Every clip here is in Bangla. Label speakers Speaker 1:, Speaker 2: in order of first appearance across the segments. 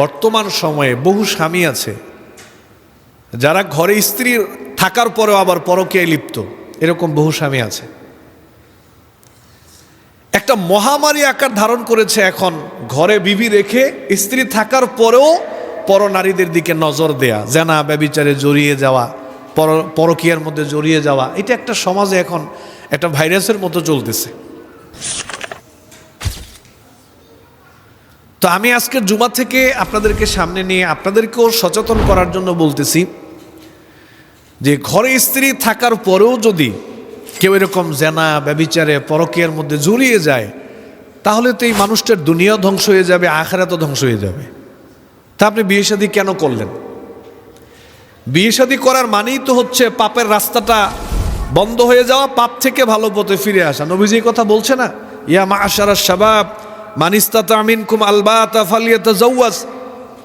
Speaker 1: বর্তমান সময়ে বহু স্বামী আছে, যারা ঘরে স্ত্রী থাকার পরেও আবার পরকীয়ায় লিপ্ত। এরকম বহু স্বামী আছে। একটা মহামারী আকার ধারণ করেছে এখন, ঘরে বিবি রেখে স্ত্রী থাকার পরেও পর নারীদের দিকে নজর দেয়া, জানা, ব্যবিচারে জড়িয়ে যাওয়া, পর পরকীয়ার মধ্যে জড়িয়ে যাওয়া, এটা একটা সমাজে এখন একটা ভাইরাসের মতো চলতেছে। তো আমি আজকে জুমা থেকে আপনাদেরকে সামনে নিয়ে আপনাদেরকেও সচেতন করার জন্য বলতেছি যে ঘরে স্ত্রী থাকার পরেও যদি কেউ এরকম জেনা, ব্যবিচারে, পরকীয়ার মধ্যে জড়িয়ে যায়, তাহলে তো এই মানুষটার দুনিয়াও ধ্বংস হয়ে যাবে, আখারাতও ধ্বংস হয়ে যাবে। তা আপনি বিয়ে শাদী কেন করলেন? বিয়ে শাদী করার মানেই তো হচ্ছে পাপের রাস্তাটা বন্ধ হয়ে যাওয়া, পাপ থেকে ভালো পথে ফিরে আসা। নবীজি কথা বলছে না? ইয়া মা আশারা শাবাব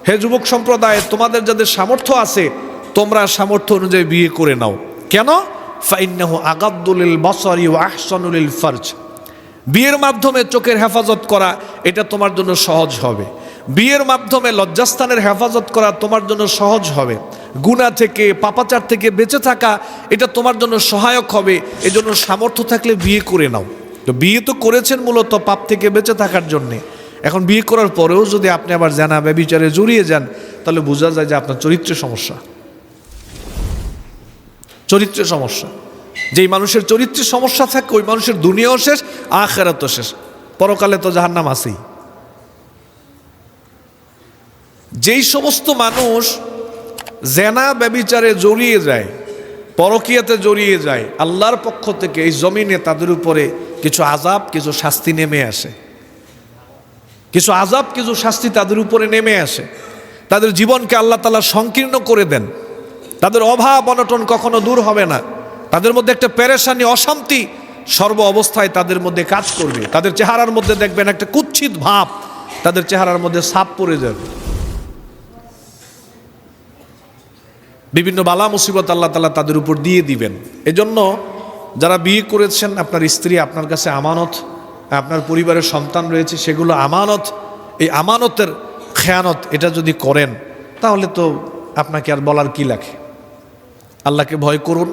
Speaker 1: হে যুবক সম্প্রদায়, তোমাদের যাদের সামর্থ্য আছে, তোমরা সামর্থ্য অনুযায়ী বিয়ে করে নাও। কেন? বসরি ফার্জ বিয়ের মাধ্যমে চোখের হেফাজত করা, এটা তোমার জন্য সহজ হবে। বিয়ের মাধ্যমে লজ্জাস্থানের হেফাজত করা তোমার জন্য সহজ হবে। গুণা থেকে, পাপাচার থেকে বেঁচে থাকা, এটা তোমার জন্য সহায়ক হবে। এজন্য সামর্থ্য থাকলে বিয়ে করে নাও। তো বিয়ে তো করেছেন মূলত পাপ থেকে বেঁচে থাকার জন্যে। এখন বিয়ে করার পরেও যদি আপনি আবার জানা ব্যবিচারে জড়িয়ে যান, তাহলে বোঝা যায় যে আপনার চরিত্রের সমস্যা। চরিত্রের সমস্যা। যেই মানুষের চরিত্রের সমস্যা থাকে, ওই মানুষের দুনিয়াও শেষ, আখেরাতও শেষ। পরকালে তো জাহান্নাম আছেই। যেই সমস্ত মানুষ জেনা ব্যবিচারে জড়িয়ে যায়, পরকীয়াতে জড়িয়ে যায়, আল্লাহর পক্ষ থেকে এই জমিনে তাদের উপরে কিছু আজাব কিছু শাস্তি নেমে আসে। কিছু আজাব কিছু শাস্তি তাদের উপরে নেমে আসে। তাদের জীবনকে আল্লাহ তালা সংকীর্ণ করে দেন। তাদের অভাব অনটন কখনো দূর হবে না। তাদের মধ্যে একটা পেরেশানি, অশান্তি সর্ব অবস্থায় তাদের মধ্যে কাজ করবে। তাদের চেহারার মধ্যে দেখবেন একটা কুচ্ছিত ভাব তাদের চেহারার মধ্যে সাপ পড়ে যাবে। বিভিন্ন বালা মুসিবত আল্লাহ তালা তাদের উপর দিয়ে দিবেন। এজন্য যারা বিয়ে করেছেন, আপনার স্ত্রী আপনার কাছে আমানত, আপনার পরিবারের সন্তান রয়েছে, সেগুলো আমানত, এই আমানতের খেয়ানত এটা যদি করেন, তাহলে তো আপনাকে আর বলার কি লাগে আল্লাহকে ভয় করুন,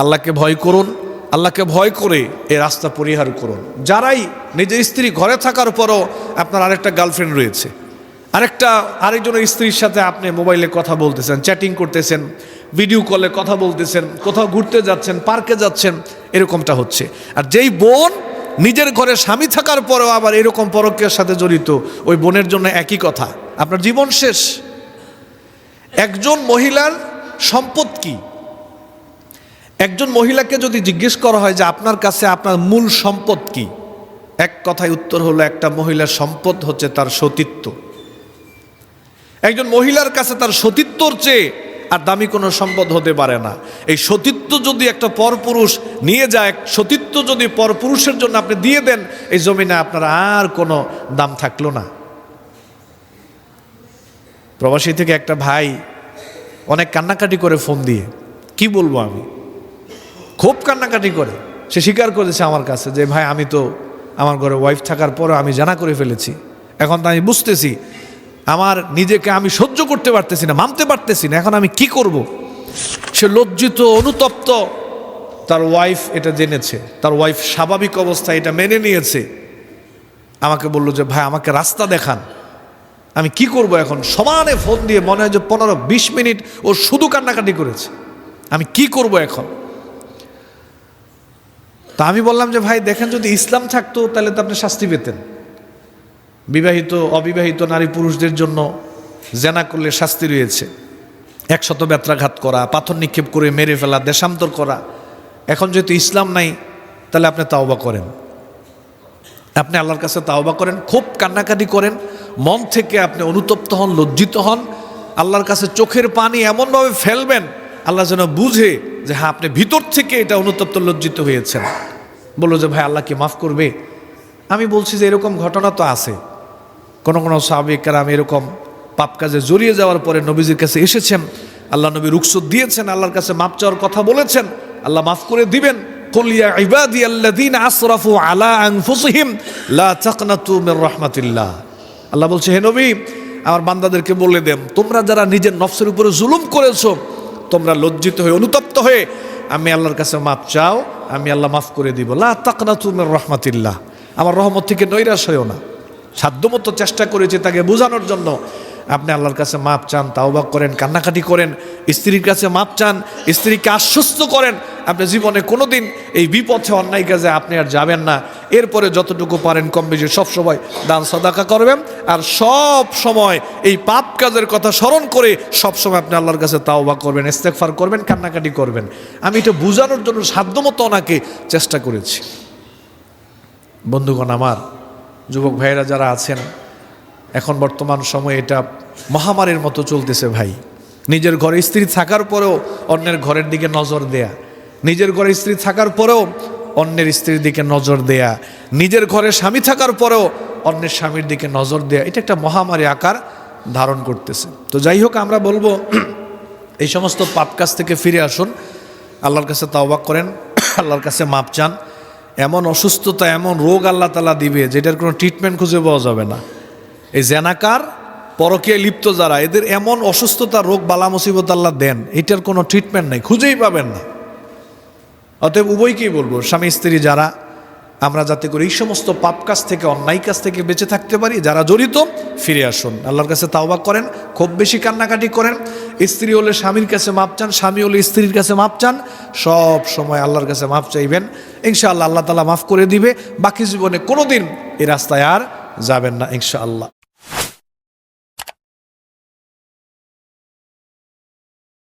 Speaker 1: আল্লাহকে ভয় করুন, আল্লাহকে ভয় করে এই রাস্তা পরিহার করুন। যারাই নিজের স্ত্রী ঘরে থাকার পরও আপনার আরেকটা গার্লফ্রেন্ড রয়েছে আরেকটা, আরেকজনের স্ত্রীর সাথে আপনি মোবাইলে কথা বলতেছেন চ্যাটিং করতেছেন ভিডিও কলে কথা বলতেছেন, কোথাও ঘুরতে যাচ্ছেন পার্কে যাচ্ছেন, এরকমটা হচ্ছে। আর যেই বোন নিজের ঘরে স্বামী থাকার পরেও আবার এরকম পরকের সাথে জড়িত, ওই বোনের জন্য একই কথা। আপনার জীবন শেষ। একজন মহিলার সম্পদ কি? একজন মহিলাকে যদি জিজ্ঞেস করা হয় যে আপনার কাছে আপনার মূল সম্পদ কি? এক কথায় উত্তর হলো, একটা মহিলার সম্পদ হচ্ছে তার সতীত্ব। একজন মহিলার কাছে তার সতীত্বর চেয়ে আর দামি কোনো সম্পদ হতে পারে না। এই সতীত্ব যদি একটা পরপুরুষ নিয়ে যায়, সতীত্ব যদি পরপুরুষের জন্য আপনি দিয়ে দেন, এই জমিনে আপনার আর কোনো দাম থাকল না। প্রবাসী থেকে একটা ভাই অনেক কান্নাকাটি করে ফোন দিয়ে, কি বলব আমি? খুব কান্নাকাটি করে। সে স্বীকার করেছে আমার কাছে যে, ভাই, আমি তো আমার ঘরে ওয়াইফ থাকার পরও আমি জানা করে ফেলেছি। এখন তো আমি বুঝতেছি আমার নিজেকে আমি সহ্য করতে পারতেছি না, মানতে পারতেছি না, এখন আমি কি করব। সে লজ্জিত, অনুতপ্ত, তার ওয়াইফ এটা জেনেছে, তার ওয়াইফ স্বাভাবিক অবস্থায় এটা মেনে নিয়েছে। আমাকে বলল যে, ভাই, আমাকে রাস্তা দেখান, আমি কি করব এখন? সমানে ফোন দিয়ে মনে হয় যে পনেরো বিশ মিনিট ও শুধু কান্নাকাটি করেছে। আমি কি করব এখন? তা আমি বললাম যে, ভাই, দেখেন যদি ইসলাম থাকতো, তাহলে তো আপনি শাস্তি পেতেন। বিবাহিত, অবিবাহিত নারী পুরুষদের জন্য জেনা করলে শাস্তি রয়েছে। একশত ব্যত্রাঘাত করা, পাথর নিক্ষেপ করে মেরে ফেলা, দেশান্তর করা। এখন যেহেতু ইসলাম নাই, তাহলে আপনি তাওবা করেন। আপনি আল্লাহর কাছে তাওবা করেন, খুব কান্নাকাটি করেন, মন থেকে আপনি অনুতপ্ত হন, লজ্জিত হন, আল্লাহর কাছে চোখের পানি এমনভাবে ফেলবেন, আল্লাহ যেন বুঝে যে হ্যাঁ আপনি ভিতর থেকে এটা অনুতপ্ত, লজ্জিত হয়েছেন। বলল যে, ভাই, আল্লাহ কি মাফ করবে? আমি বলছি যে, এরকম ঘটনা তো আছে। কোনো কোনো সাহাবিকরা আমি এরকম পাপ কাজে জড়িয়ে যাওয়ার পরে নবীজির কাছে এসেছেন। আল্লাহ নবী রুকসুদ দিয়েছেন, আল্লাহর কাছে মাপ চাওয়ার কথা বলেছেন। আল্লাহ মাফ করে দিবেন। কলিয়া ইবাদি আল্লাদিন আসরাফু আলা আনফুসিহিম লা তাকনাতু মির রাহমাতিল্লাহ। আল্লাহ বলছে, হে নবী, আমার বান্দাদেরকে বলে দেন, তোমরা যারা নিজের নফসের উপরে জুলুম করেছ, তোমরা লজ্জিত হয়ে, অনুতপ্ত হয়ে, আমি আল্লাহর কাছে মাপ চাও, আমি আল্লাহ মাফ করে দিব। লা তাকনা তুমের রহমাতিল্লাহ। আমার রহমত থেকে নৈরাশ হয়েও না। সাধ্যমতো চেষ্টা করেছে তাকে বোঝানোর জন্য। আপনি আল্লাহর কাছে মাপ চান, তাওবা করেন, কান্নাকাটি করেন, স্ত্রীর কাছে মাপ চান, স্ত্রীকে আশ্বস্ত করেন, আপনি জীবনে কোনোদিন এই বিপথে অন্যায় কাজে আপনি আর যাবেন না। এরপরে যতটুকু পারেন কম বেশি সবসময় দান, সদাকা করবেন। আর সব সময় এই পাপ কাজের কথা স্মরণ করে সবসময় আপনি আল্লাহর কাছে তাওবা করবেন, ইস্তেগফার করবেন, কান্নাকাটি করবেন। আমি এটা বোঝানোর জন্য সাধ্যমতো ওনাকে চেষ্টা করেছি। বন্ধুগণ আমার যুবক ভাইয়েরা যারা আছেন, এখন বর্তমান সময়ে এটা মহামারীর মতো চলতেছে ভাই। নিজের ঘরে স্ত্রী থাকার পরেও অন্যের ঘরের দিকে নজর দেয়া। নিজের ঘরে স্ত্রী থাকার পরেও অন্যের স্ত্রীর দিকে নজর দেয়া। নিজের ঘরে স্বামী থাকার পরেও অন্যের স্বামীর দিকে নজর দেয়া। এটা একটা মহামারী আকার ধারণ করতেছে। তো যাই হোক, আমরা বলব এই সমস্ত পাপ কাজ থেকে ফিরে আসুন। আল্লাহর কাছে তাওবাক করেন, আল্লাহর কাছে মাপ চান। এমন অসুস্থতা, এমন রোগ আল্লাহ তালা দিবে, যেটার কোনো ট্রিটমেন্ট খুঁজে পাওয়া যাবে না। এই জেনাকার পরকে লিপ্ত যারা, এদের এমন অসুস্থতা, রোগ, বালা মুসিবত আল্লাহ দেন, এটার কোনো ট্রিটমেন্ট নেই, খুঁজেই পাবেন না। অতএব উভয়কেই বলব, স্বামী, স্ত্রী যারা আমরা যাতে করে এই সমস্ত পাপ কাজ থেকে, অন্যায় কাজ থেকে বেঁচে থাকতে পারি, যারা জড়িত, ফিরে আসুন। আল্লাহর কাছে তাওবা করেন, খুব বেশি কান্নাকাটি করেন। স্ত্রী হলে স্বামীর কাছে মাপ চান, স্বামী হলে স্ত্রীর কাছে মাপ চান। সব সময় আল্লাহর কাছে মাপ চাইবেন। ইনশাআল্লাহ আল্লাহ তালা মাফ করে দিবে। বাকি জীবনে কোনোদিন এই রাস্তায় আর যাবেন না, ইনশাআল্লাহ।